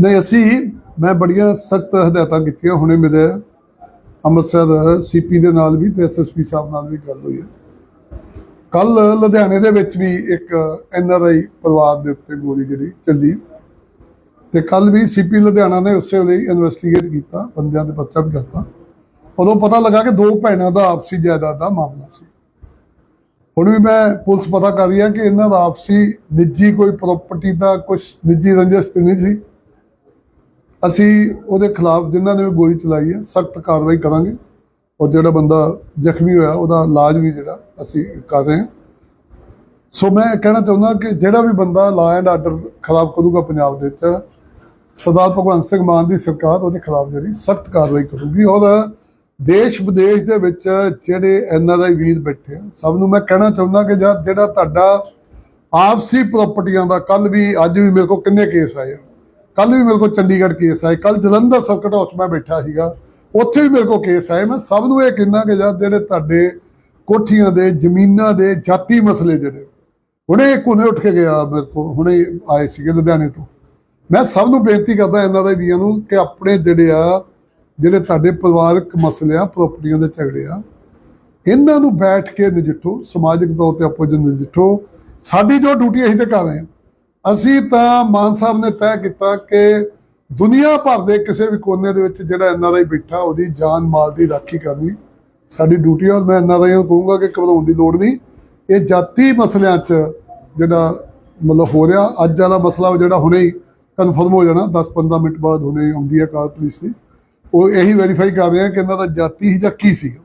ਨਹੀਂ, ਅਸੀਂ ਮੈਂ ਬੜੀਆਂ ਸਖਤ ਹਦਾਇਤਾਂ ਕੀਤੀਆਂ, ਹੁਣੇ ਮੇਰੇ ਅੰਮ੍ਰਿਤਸਰ ਸੀਪੀ ਦੇ ਨਾਲ ਵੀ ਤੇ ਐਸਐਸਪੀ ਸਾਹਿਬ ਨਾਲ ਵੀ ਗੱਲ ਹੋਈ ਹੈ। ਕੱਲ ਲੁਧਿਆਣੇ ਦੇ ਵਿੱਚ ਵੀ ਇੱਕ ਐਨਆਰਆਈ ਪਰਿਵਾਰ ਦੇ ਉੱਤੇ ਗੋਲੀ ਜਿਹੜੀ ਚੱਲੀ। ਤੇ ਕੱਲ ਵੀ ਸੀਪੀ ਲੁਧਿਆਣਾ ਨੇ ਉਸੇ ਵੇਲੇ ਇਨਵੈਸਟੀਗੇਟ ਕੀਤਾ, ਬੰਦਿਆਂ ਦੇ ਪਰਚਾ ਵੀ ਕਰਤਾ। ਉਦੋਂ ਪਤਾ ਲੱਗਾ ਕਿ ਦੋ ਭੈਣਾਂ ਦਾ ਆਪਸੀ ਜਾਇਦਾਦ ਦਾ ਮਾਮਲਾ ਸੀ। ਹੁਣ ਵੀ ਮੈਂ ਪੁਲਿਸ ਪਤਾ ਕਰ ਰਹੀ ਹੈ ਕਿ ਇਹਨਾਂ ਦਾ ਆਪਸੀ ਨਿੱਜੀ ਕੋਈ ਪ੍ਰਾਪਰਟੀ ਦਾ ਕੁਝ ਨਿੱਜੀ ਰੰਜਿਸ਼ ਨਹੀਂ ਸੀ। ਅਸੀਂ ਉਹਦੇ ਖਿਲਾਫ ਜਿਨ੍ਹਾਂ ਨੇ ਵੀ ਗੋਲੀ ਚਲਾਈ ਹੈ, ਸਖਤ ਕਾਰਵਾਈ ਕਰਾਂਗੇ ਔਰ ਜਿਹੜਾ ਬੰਦਾ ਜ਼ਖਮੀ ਹੋਇਆ, ਉਹਦਾ ਇਲਾਜ ਵੀ ਜਿਹੜਾ ਅਸੀਂ ਕਰ ਰਹੇ ਹਾਂ। ਸੋ ਮੈਂ ਕਹਿਣਾ ਚਾਹੁੰਦਾ ਕਿ ਜਿਹੜਾ ਵੀ ਬੰਦਾ ਲਾ ਐਂਡ ਆਰਡਰ ਖਰਾਬ ਕਰੂਗਾ ਪੰਜਾਬ ਦੇ ਵਿੱਚ, ਸਰਦਾਰ ਭਗਵੰਤ ਸਿੰਘ ਮਾਨ ਦੀ ਸਰਕਾਰ ਉਹਦੇ ਖਿਲਾਫ ਜਿਹੜੀ ਸਖਤ ਕਾਰਵਾਈ ਕਰੂਗੀ ਔਰ ਦੇਸ਼ ਵਿਦੇਸ਼ ਦੇ ਵਿੱਚ ਜਿਹੜੇ ਐਨਆਰਆਈ ਵੀਰ ਬੈਠੇ ਆ, ਸਭ ਨੂੰ ਮੈਂ ਕਹਿਣਾ ਚਾਹੁੰਦਾ ਕਿ ਜਦ ਜਿਹੜਾ ਤੁਹਾਡਾ ਆਪਸੀ ਪ੍ਰਾਪਰਟੀਆਂ ਦਾ ਕੱਲ ਵੀ ਅੱਜ ਵੀ ਮੇਰੇ ਕੋਲ ਕਿੰਨੇ ਕੇਸ ਆਏ ਆ। ਕੱਲ ਵੀ ਮੇਰੇ ਕੋਲ ਚੰਡੀਗੜ੍ਹ ਕੇਸ ਆਏ। ਕੱਲ ਜਲੰਧਰ ਸਰਕਟ ਹਾਊਸ ਮੈਂ ਬੈਠਾ ਸੀਗਾ। ਉੱਥੇ ਵੀ ਮੇਰੇ ਕੋਲ ਕੇਸ ਆਏ। ਮੈਂ ਸਭ ਨੂੰ ਇਹ ਕਹਿੰਦਾ ਕਿ ਜਦ ਜਿਹੜੇ ਤੁਹਾਡੇ ਕੋਠੀਆਂ ਦੇ, ਜ਼ਮੀਨਾਂ ਦੇ ਜਾਤੀ ਮਸਲੇ ਜਿਹੜੇ, ਹੁਣੇ ਇੱਕ ਉੱਠ ਕੇ ਗਿਆ ਮੇਰੇ ਕੋਲ, ਹੁਣੇ ਆਏ ਸੀਗੇ ਲੁਧਿਆਣੇ ਤੋਂ। ਮੈਂ ਸਭ ਨੂੰ ਬੇਨਤੀ ਕਰਦਾ ਇਹਨਾਂ ਦੇ ਵੀਆਂ ਨੂੰ ਕਿ ਆਪਣੇ ਜਿਹੜੇ ਆ, ਜਿਹੜੇ ਤੁਹਾਡੇ ਪਰਿਵਾਰਕ ਮਸਲੇ ਆ ਪ੍ਰਾਪਰਟੀਆਂ ਦੇ ਝਗੜੇ ਆ, ਇਹਨਾਂ ਨੂੰ ਬੈਠ ਕੇ ਨਜਿੱਠੋ। ਸਮਾਜਿਕ ਤੌਰ ਤੇ ਆਪੋ ਜੀ ਨਜਿੱਠੋ। ਸਾਡੀ ਜੋ ਡਿਊਟੀ ਅਸੀਂ ਤੇ ਕਰ ਰਹੇ ਹਾਂ। ਅਸੀਂ ਤਾਂ ਮਾਨ ਸਾਹਿਬ ਨੇ ਤੈਅ ਕੀਤਾ ਕਿ ਦੁਨੀਆ ਭਰ ਦੇ ਕਿਸੇ ਵੀ ਕੋਨੇ ਦੇ ਵਿੱਚ ਜਿਹੜਾ ਐਨਆਰਆਈ ਬੈਠਾ, ਉਹਦੀ ਜਾਨ ਮਾਲ ਦੀ ਰਾਖੀ ਕਰਨੀ ਸਾਡੀ ਡਿਊਟੀ ਆ, ਔਰ ਮੈਂ ਐਨਆਰਆਈ ਨੂੰ ਕਹੂੰਗਾ ਕਿ ਘਬਰਾਉਣ ਦੀ ਲੋੜ ਨਹੀਂ। ਇਹ ਜਾਤੀ ਮਸਲਿਆਂ 'ਚ ਜਿਹੜਾ ਮਤਲਬ ਹੋ ਰਿਹਾ, ਅੱਜ ਵਾਲਾ ਮਸਲਾ ਜਿਹੜਾ ਹੁਣੇ ਹੀ ਕਨਫਰਮ ਹੋ ਜਾਣਾ 10-15 ਮਿੰਟ ਬਾਅਦ ਹੁਣੇ ਆਉਂਦੀ ਹੈ ਕਾਰ ਪੁਲਿਸ ਦੀ। ਉਹ ਇਹੀ ਵੈਰੀਫਾਈ ਕਰ ਰਹੇ ਆ ਕਿ ਇਹਨਾਂ ਦਾ ਜਾਤੀ ਹੀ ਜਾਂ ਕੀ ਸੀਗਾ।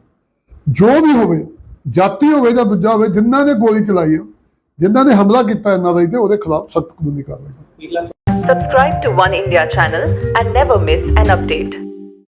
ਜੋ ਵੀ ਹੋਵੇ, ਜਾਤੀ ਹੋਵੇ ਜਾਂ ਦੂਜਾ ਹੋਵੇ ਜਿਨ੍ਹਾਂ ਨੇ ਗੋਲੀ ਚਲਾਈ ਆ ਜਿਨ੍ਹਾਂ ਨੇ ਹਮਲਾ ਕੀਤਾ ਇਹਨਾਂ ਦਾ ਤੇ ਉਹਦੇ ਖਿਲਾਫ ਸਖਤ ਕਾਨੂੰਨੀ ਕਾਰਵਾਈ Subscribe to One India channel and never miss an update.